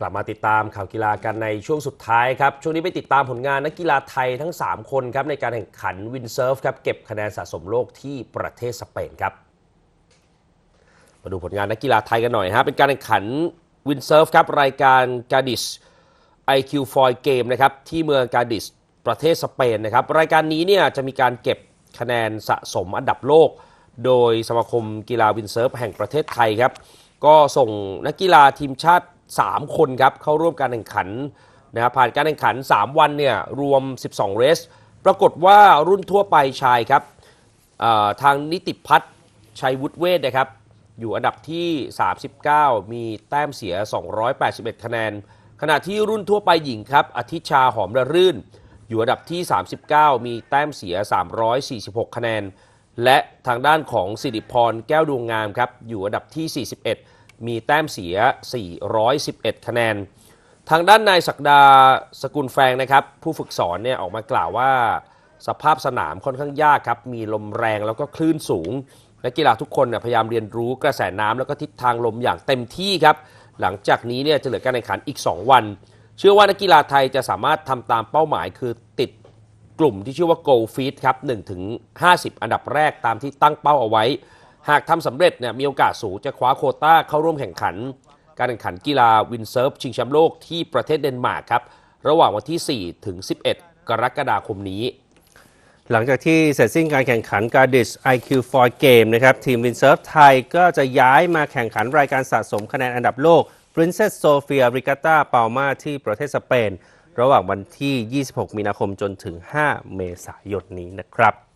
กลับมาติดตามข่าวกีฬากันในช่วงสุดท้ายครับ ช่วงนี้ไปติดตามผลงานนักกีฬาไทยทั้ง 3 คนครับในการแข่งขันวินเซิร์ฟครับเก็บคะแนนสะสมโลกที่ประเทศสเปนครับ มาดูผลงานนักกีฬาไทยกันหน่อยฮะเป็นการแข่งขันวินเซิร์ฟครับรายการกาดิส IQ f o i Game นะครับที่เมืองกาดิสประเทศสเปนนะครับรายการนี้เนี่ยจะมีการเก็บคะแนนสะสมอันดับโลก โดยสมาคมกีฬาวินเซิร์ฟแห่งประเทศไทยครับก็ส่งนักกีฬาทีมชาติ 3 คนครับเข้าร่วมการแข่งขันนะครับผ่านการแข่งขัน 3 วันเนี่ยรวม 12 เรส ปรากฏว่ารุ่นทั่วไปชายครับทางนิติพัฒน์ชัยวุฒิเวทนะครับ อยู่อันดับที่ 39 มีแต้มเสีย 281 คะแนน ขณะที่รุ่นทั่วไปหญิงครับอธิชาหอมระรื่น อยู่อันดับที่ 39 มีแต้มเสีย 346 คะแนน และทางด้านของสิริพรแก้วดวงงามครับอยู่อันดับที่ 41 มีแต้มเสีย 411 คะแนน ทางด้านนายศักดาสกุลแฟงนะครับ ผู้ฝึกสอนเนี่ยออกมากล่าวว่า สภาพสนามค่อนข้างยากครับ มีลมแรงแล้วก็คลื่นสูง นักกีฬาทุกคนเนี่ยพยายามเรียนรู้กระแสน้ำแล้วก็ทิศทางลมอย่างเต็มที่ครับ หลังจากนี้เนี่ยจะเหลือการแข่งขันอีก 2 วัน เชื่อว่านักกีฬาไทยจะสามารถทำตามเป้าหมายคือติดกลุ่มที่ชื่อว่า Go Feed ครับ1ถึง50 อันดับแรกตามที่ตั้งเป้าเอาไว้ หากทำสำเร็จเนี่ยมีโอกาสสูงจะคว้าโคต้าเข้าร่วมแข่งขัน การแข่งขันกีฬาวินเซิร์ฟชิงแชมป์โลกที่ประเทศเดนมาร์กครับ ระหว่างวันที่ 4 ถึง 11 กรกฎาคมนี้ หลังจากที่เสร็จสิ้นการแข่งขัน Gardis IQ for Game นะครับ ทีมวินเซิร์ฟไทยก็จะย้ายมาแข่งขันรายการสะสมคะแนนอันดับโลก Princess Sofia Regatta Palma ที่ประเทศสเปน ระหว่างวันที่ 26 มีนาคมจนถึง 5 เมษายนนี้นะครับ